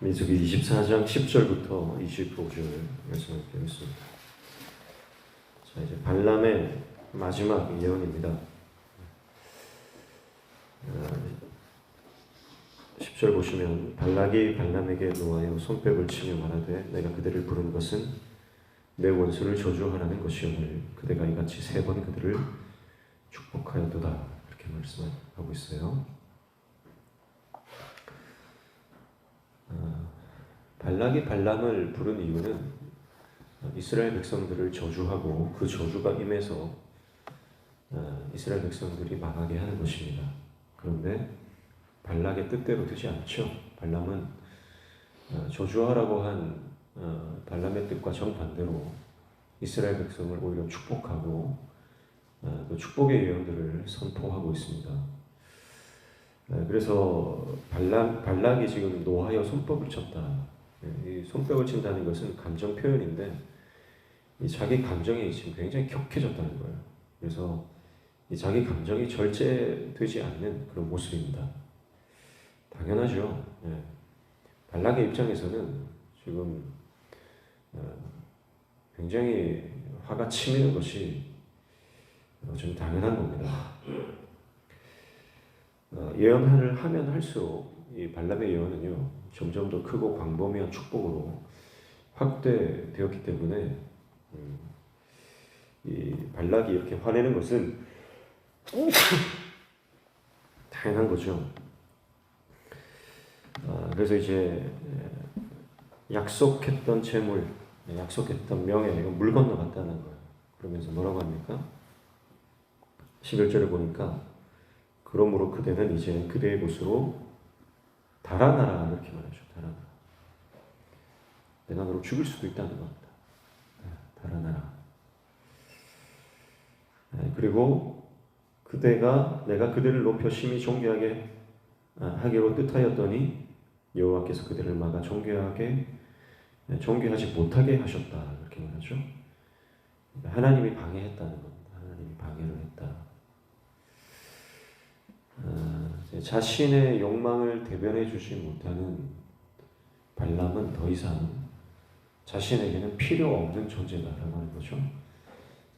민수기 24장 10절부터 25절 말씀을 드리겠습니다. 자 이제 발람의 마지막 예언입니다. 어, 10절 보시면 발락이 발람에게 노하여 손뼉을 치며 말하되 내가 그들을 부른 것은 내 원수를 저주하라는 것이오늘 그대가 이같이 세 번 그들을 축복하였도다 이렇게 말씀하고 있어요. 어, 발락이 발람을 부른 이유는 이스라엘 백성들을 저주하고 그 저주가 임해서 어, 이스라엘 백성들이 망하게 하는 것입니다. 그런데 발락의 뜻대로 되지 않죠. 발람은 어, 저주하라고 한 어, 발람의 뜻과 정반대로 이스라엘 백성을 오히려 축복하고 어, 그 축복의 예언들을 선포하고 있습니다. 네, 그래서 발람 발락이 지금 노하여 손뼉을 쳤다. 손뼉을 친다는 것은 감정 표현인데 이 자기 감정이 지금 굉장히 격해졌다는 거예요. 그래서 이 자기 감정이 절제되지 않는 그런 모습입니다. 당연하죠. 네. 발락의 입장에서는 지금 어, 굉장히 화가 치미는 것이 어, 좀 당연한 겁니다. 어, 예언을 하면 할수록 이 발람의 예언은요 점점 더 크고 광범위한 축복으로 확대되었기 때문에 음, 이 발락이 이렇게 화내는 것은 당연한 거죠. 아, 그래서 이제 약속했던 재물, 약속했던 명예 이건 물 건너갔다는 거예요. 그러면서 뭐라고 합니까? 11절에 보니까 그러므로 그대는 이제 그대의 곳으로 달아나라 이렇게 말하죠. 달아나라. 내가 너를 죽일 수도 있다는 겁니다. 네, 달아나라. 네, 그리고 그대가 내가 그대를 높여 심히 존귀하게 아, 하기로 뜻하였더니 여호와께서 그대를 막아 존귀하게 네, 존귀하지 못하게 하셨다 이렇게 말하죠. 하나님이 방해했다는 겁니다. 하나님이 방해를 했다. 아, 자신의 욕망을 대변해 주지 못하는 발람은 더 이상 자신에게는 필요 없는 존재다라고 하는 거죠.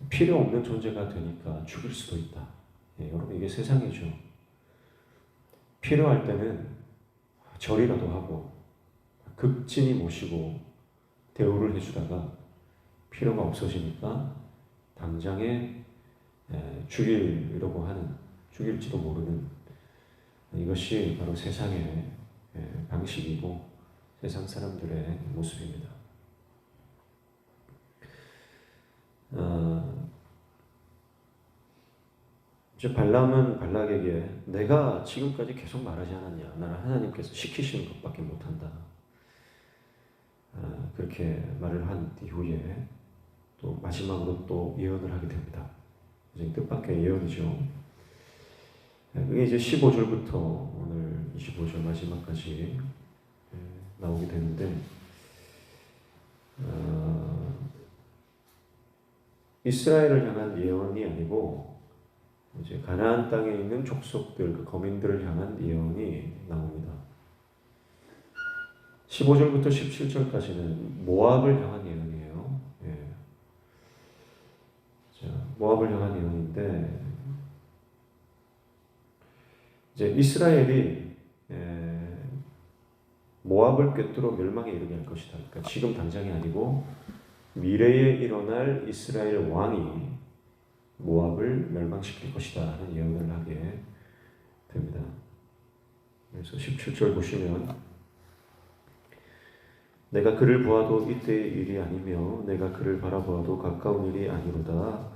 필요 없는 존재가 되니까 죽일 수도 있다. 예, 여러분 이게 세상이죠. 필요할 때는 절이라도 하고 극진히 모시고 대우를 해주다가 필요가 없어지니까 당장에 에, 죽이려고 하는 죽일지도 모르는 이것이 바로 세상의 에, 방식이고 세상 사람들의 모습입니다. 어, 이제 발람은 발락에게 내가 지금까지 계속 말하지 않았냐? 나는 하나님께서 시키시는 것밖에 못한다. 아, 그렇게 말을 한 이후에 또 마지막으로 또 예언을 하게 됩니다. 굉장히 뜻밖의 예언이죠. 그게 이제 15절부터 오늘 25절 마지막까지 예, 나오게 되는데 어, 이스라엘을 향한 예언이 아니고 이제 가나안 땅에 있는 족속들, 그 거민들을 향한 예언이 나옵니다. 15절부터 17절까지는 모압을 향한 예언이에요. 예. 자, 모압을 향한 예언인데 이제 이스라엘이 에, 모압을 꿰뚫어 멸망에 이르게 할 것이다. 그러니까 지금 당장이 아니고 미래에 일어날 이스라엘 왕이 모압을 멸망시킬 것이다 하는 예언을 하게 됩니다. 그래서 17절 보시면 내가 그를 보아도 이때의 일이 아니며 내가 그를 바라보아도 가까운 일이 아니로다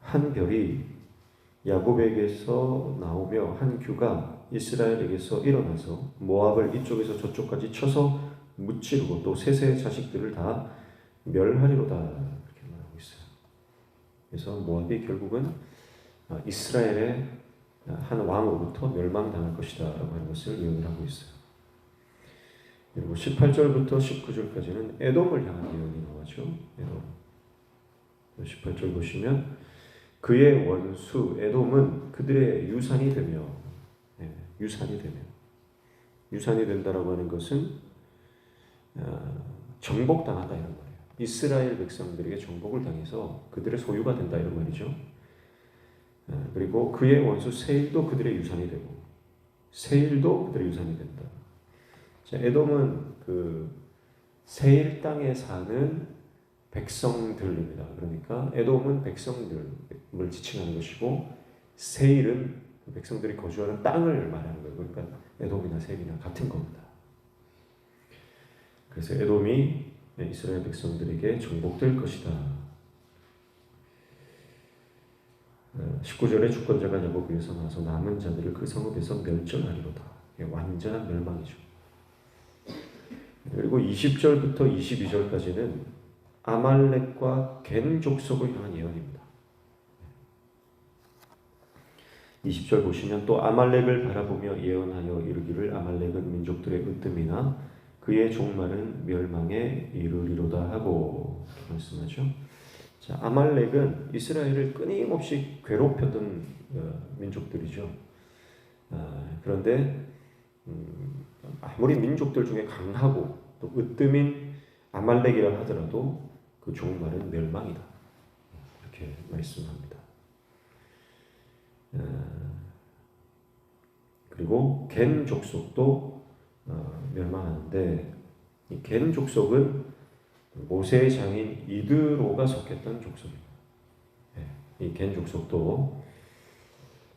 한 별이 야곱에게서 나오며 한 규가 이스라엘에게서 일어나서 모압을 이쪽에서 저쪽까지 쳐서 무찌르고 또 셋의 자식들을 다 멸하리로다 이렇게 말하고 있어요. 그래서 모압이 결국은 이스라엘의 한 왕으로부터 멸망당할 것이다라고 하는 것을 예언을 하고 있어요. 그리고 18절부터 19절까지는 에돔을 향한 예언이 나오죠. 에돔. 18절 보시면 그의 원수 에돔은 그들의 유산이 되며 예, 유산이 되며 유산이 된다라고 하는 것은 어, 정복당한다 이런 말이에요. 이스라엘 백성들에게 정복을 당해서 그들의 소유가 된다 이런 말이죠. 어, 그리고 그의 원수 세일도 그들의 유산이 되고 세일도 그들의 유산이 된다. 자, 에돔은 그 세일 땅에 사는 백성들입니다. 그러니까 에돔은 백성들을 지칭하는 것이고 세일은 그 백성들이 거주하는 땅을 말하는 거예요. 그러니까 에돔이나 세일이나 같은 겁니다. 그래서 에돔이 이스라엘 백성들에게 정복될 것이다. 19절에 주권자가 야곱에서 나서 남은 자들을 그 성읍에서 멸절하리로다. 완전한 멸망이죠. 그리고 20절부터 22절까지는 아말렉과 겐 족속을 향한 예언입니다. 20절 보시면 또 아말렉을 바라보며 예언하여 이르기를 아말렉은 민족들의 으뜸이나 그의 종말은 멸망에 이르리로다 하고 말씀하죠. 자, 아말렉은 이스라엘을 끊임없이 괴롭혔던 어, 민족들이죠. 아, 그런데 음, 아무리 민족들 중에 강하고 또 으뜸인 아말렉이라 하더라도 그 종말은 멸망이다. 이렇게 말씀합니다. 아, 그리고 겐 족속도 어, 멸망하는데 이겐 족속은 모세의 장인 이드로가 속했던 족속입니다. 예, 이겐 족속도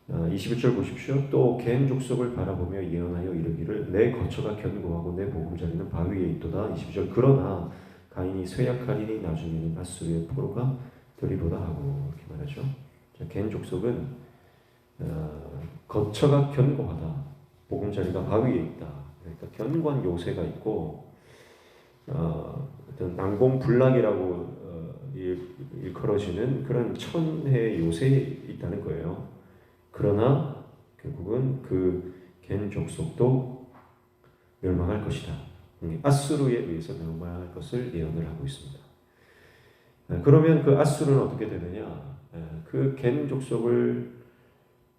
21절 보십시오. 또 겐 족속을 바라보며 예언하여 이르기를 내 거처가 견고하고 내 보금자리는 바위에 있도다. 22절 그러나 가인이 쇠약하리니 나중에는 아수르의 포로가 되리로다 하고 이렇게 말하죠. 자, 겐 족속은 어, 거처가 견고하다. 보금자리가 바위에 있다. 그러니까 견고한 요새가 있고 어, 어떤 난공불락이라고 어, 일컬어지는 그런 천혜 요새에 있다는 거예요. 그러나 결국은 그 겐 족속도 멸망할 것이다. 아수르에 의해서 멸망할 것을 예언을 하고 있습니다. 아, 그러면 그 아수르는 어떻게 되느냐? 아, 그겐 족속을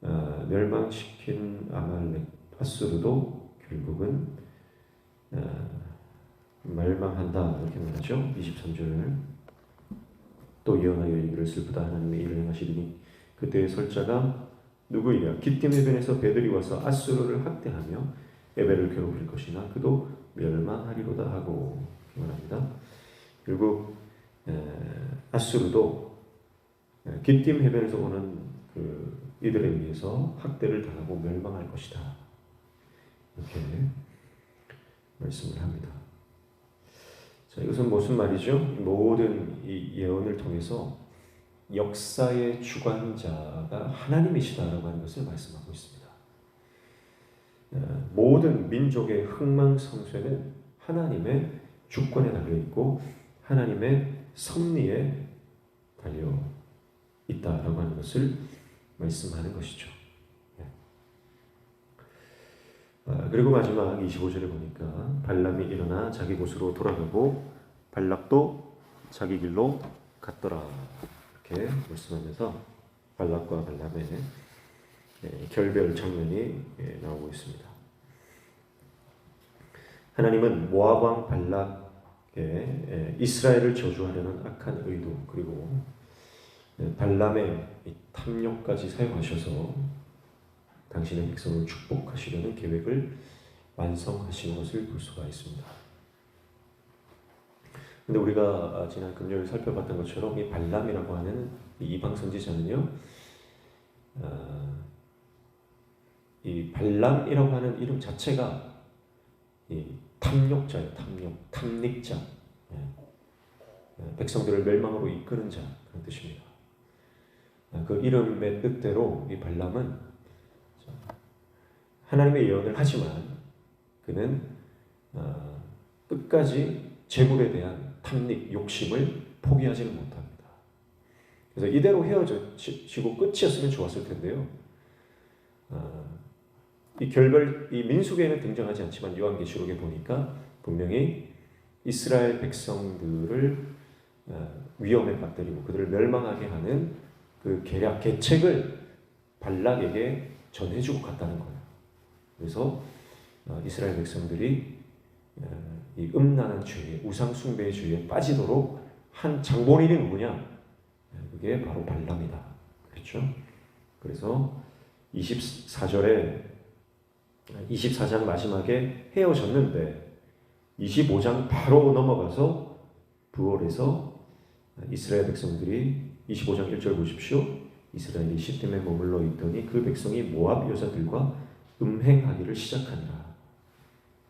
아, 멸망시킨 아말렉 아수르도 결국은 멸망한다 이렇게 말하죠. 23절 또 예언하여 이기를 슬프다 하나님의 일을 행하시리니 그때의 설자가 누구이냐 기띔 해변에서 배들이 와서 아수르를 학대하며 에벨을 괴롭힐 것이나 그도 멸망하리로다 하고 말합니다. 결국 아수르도 기띔 해변에서 오는 그 이들에 의해서 학대를 당하고 멸망할 것이다. 이렇게 말씀을 합니다. 자, 이것은 무슨 말이죠? 모든 이 예언을 통해서 역사의 주관자가 하나님이시다라고 하는 것을 말씀하고 있습니다. 어, 모든 민족의 흥망성쇠는 하나님의 주권에 달려 있고 하나님의 섭리에 달려 있다라고 하는 것을 말씀하는 것이죠. 아, 그리고 마지막 25절에 보니까 발람이 일어나 자기 곳으로 돌아가고 발락도 자기 길로 갔더라 이렇게 말씀하면서 발락과 발람의 예, 결별 장면이 예, 나오고 있습니다. 하나님은 모압 왕 발락의 예, 이스라엘을 저주하려는 악한 의도 그리고 발람의 탐욕까지 사용하셔서 당신의 백성을 축복하시려는 계획을 완성하시는 것을 볼 수가 있습니다. 근데 우리가 지난 금요일 살펴봤던 것처럼 이 발람이라고 하는 이방 선지자는요, 어, 이 발람이라고 하는 이름 자체가 이 탐욕자예요, 탐욕, 탐닉자, 예. 백성들을 멸망으로 이끄는 자 그런 뜻입니다. 그 이름의 뜻대로 이 발람은 하나님의 예언을 하지만 그는 어, 끝까지 재물에 대한 탐닉, 욕심을 포기하지는 못합니다. 그래서 이대로 헤어지고 끝이었으면 좋았을 텐데요. 어, 이 결별, 이 민수기에는 등장하지 않지만 요한계시록에 보니까 분명히 이스라엘 백성들을 어, 위험에 빠뜨리고 그들을 멸망하게 하는 그 계략, 계책을 발락에게 전해주고 갔다는 거예요. 그래서 어, 이스라엘 백성들이 어, 이 음란한 죄, 우상 숭배의 죄에 빠지도록 한 장본인이 누구냐? 그게 바로 발람이다. 그렇죠? 그래서 24절에 24장 마지막에 헤어졌는데 25장 바로 넘어가서 부월에서 이스라엘 백성들이 25장 1절 보십시오. 이스라엘이 시딤에 머물러 있더니 그 백성이 모압 여자들과 음행하기를 시작하니라.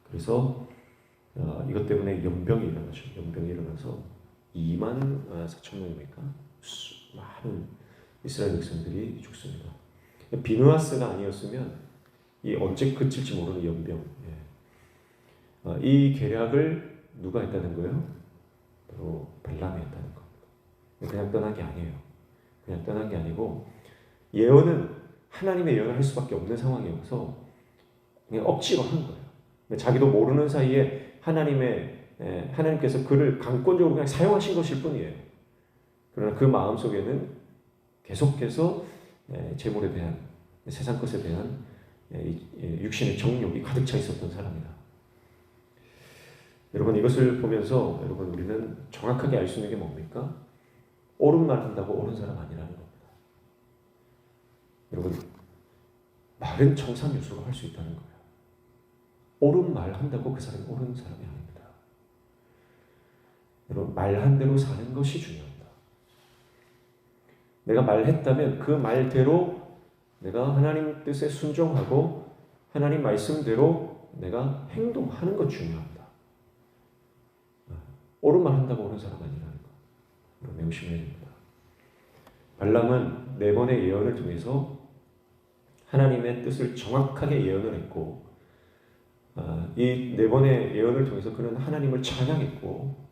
그래서 어, 이것 때문에 연병이 일어나죠. 연병이 일어나서 2만 4천 명입니까? 수- 많은 이스라엘 백성들이 죽습니다. 비누아스가 아니었으면 이 언제 그칠지 모르는 연병. 예. 어, 이 계략을 누가 했다는 거예요? 바로 발람이 했다는 겁니다. 그냥 떠난 게 아니에요. 그냥 떠난 게 아니고 예언은 하나님의 예언을 할 수밖에 없는 상황이어서 그냥 억지로 한 거예요. 자기도 모르는 사이에 하나님의 에, 하나님께서 그를 강권적으로 그냥 사용하신 것일 뿐이에요. 그러나 그 마음 속에는 계속해서 에, 재물에 대한 세상 것에 대한 육신의 정욕이 가득 차 있었던 사람이다. 여러분 이것을 보면서 여러분 우리는 정확하게 알 수 있는 게 뭡니까? 옳은 말 한다고 옳은 사람 아니라는 겁니다. 여러분 말은 청산유수로 할수 있다는 거예요. 옳은 말 한다고 그 사람이 옳은 사람이 아닙니다. 여러분 말한 대로 사는 것이 중요합니다. 내가 말했다면 그 말대로 내가 하나님 뜻에 순종하고 하나님 말씀대로 내가 행동하는 것 중요합니다. 옳은 말 한다고 옳은 사람 아니라는 거. 매우 심해야 됩니다. 발람은 네 번의 예언을 통해서 하나님의 뜻을 정확하게 예언을 했고 아, 이네 번의 예언을 통해서 그는 하나님을 찬양했고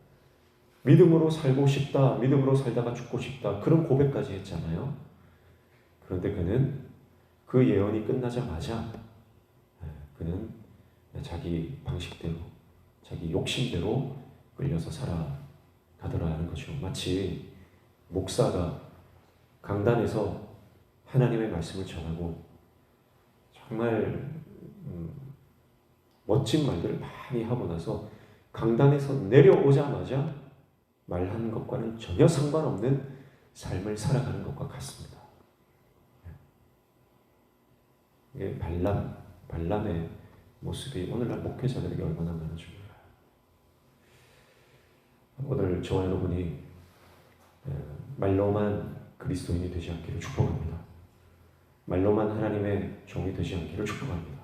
믿음으로 살고 싶다, 믿음으로 살다가 죽고 싶다 그런 고백까지 했잖아요. 그런데 그는 그 예언이 끝나자마자 예, 그는 자기 방식대로, 자기 욕심대로 끌려서 살아가더라는 거죠. 마치 목사가 강단에서 하나님의 말씀을 전하고 정말 음, 멋진 말들을 많이 하고 나서 강단에서 내려오자마자 말하는 것과는 전혀 상관없는 삶을 살아가는 것과 같습니다. 이게 발람, 발람의 모습이 오늘날 목회자들에게 얼마나 중요해요. 오늘 저와 여러분이 에, 말로만 그리스도인이 되지 않기를 축복합니다. 말로만 하나님의 종이 되지 않기를 축복합니다.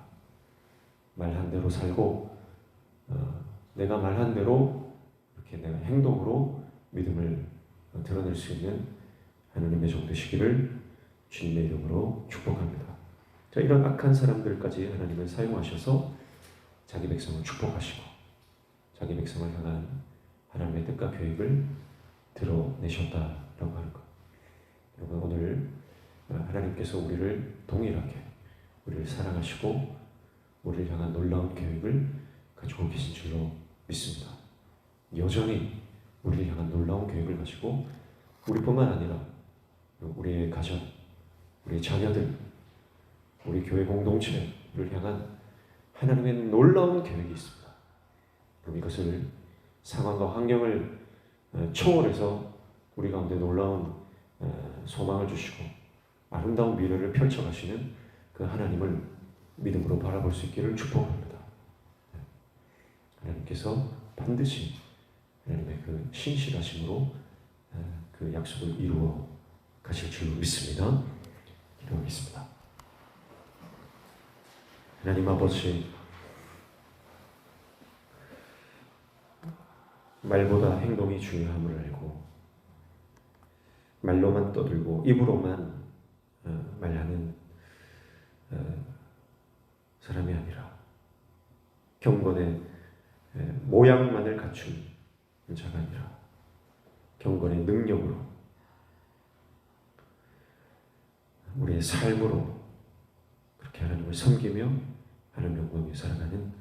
말한 대로 살고 어, 내가 말한 대로 이렇게 내가 행동으로 믿음을 어, 드러낼 수 있는 하나님의 종 되시기를 주님의 이름으로 축복합니다. 자, 이런 악한 사람들까지 하나님을 사용하셔서 자기 백성을 축복하시고 자기 백성을 향한 하나님의 뜻과 계획을 드러내셨다라고 하는 것. 여러분 오늘 하나님께서 우리를 동일하게 우리를 사랑하시고 우리를 향한 놀라운 계획을 가지고 계신 줄로 믿습니다. 여전히 우리를 향한 놀라운 계획을 가지고 우리뿐만 아니라 우리의 가정, 우리의 자녀들, 우리 교회 공동체를 향한 하나님의 놀라운 계획이 있습니다. 그럼 이것을 상황과 환경을 어, 초월해서 우리 가운데 놀라운 어, 소망을 주시고 아름다운 미래를 펼쳐가시는 그 하나님을 믿음으로 바라볼 수 있기를 축복합니다. 하나님께서 반드시 하나님의 그 신실하심으로 어, 그 약속을 이루어 가실 줄로 믿습니다. 기도하겠습니다. 하나님 아버지 말보다 행동이 중요함을 알고 말로만 떠들고 입으로만 어, 말하는 어, 사람이 아니라 경건의 에, 모양만을 갖춘 자가 아니라 경건의 능력으로 우리의 삶으로 그렇게 하나님을 섬기며 하나님 영광에 살아가는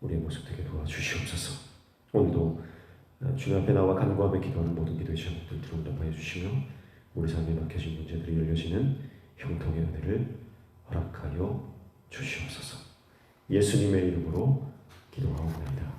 우리의 모습 되게 도와주시옵소서. 오늘도 어, 주님 앞에 나와 간구하며 기도하는 모든 기도의 제목들 들어온답하여 주시며 우리 삶에 막혀진 문제들이 열려지는 형통의 은혜를 허락하여 주시옵소서. 예수님의 이름으로 기도하옵나이다.